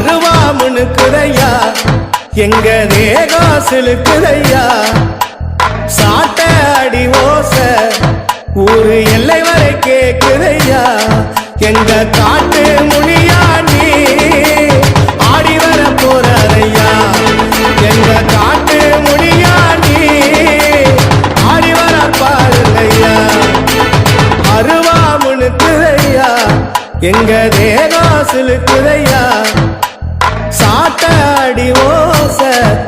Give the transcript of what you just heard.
அருவாமுனுக்குதையா எங்க தேகம் சிலுக்குதையா? சாட்ட அடி ஓச ஒரு எல்லை வரை கேக்குதையா? எங்க காட்டு முனியா நீ? ஆடி வர போறாரையா எங்க காட்டு முனியா நீ? ஆடி வர பாருங்கய்யா. அருவாமுனுக்குதையா எங்க தேகம் சிலுக்குதையா? சாட்ட ஓச.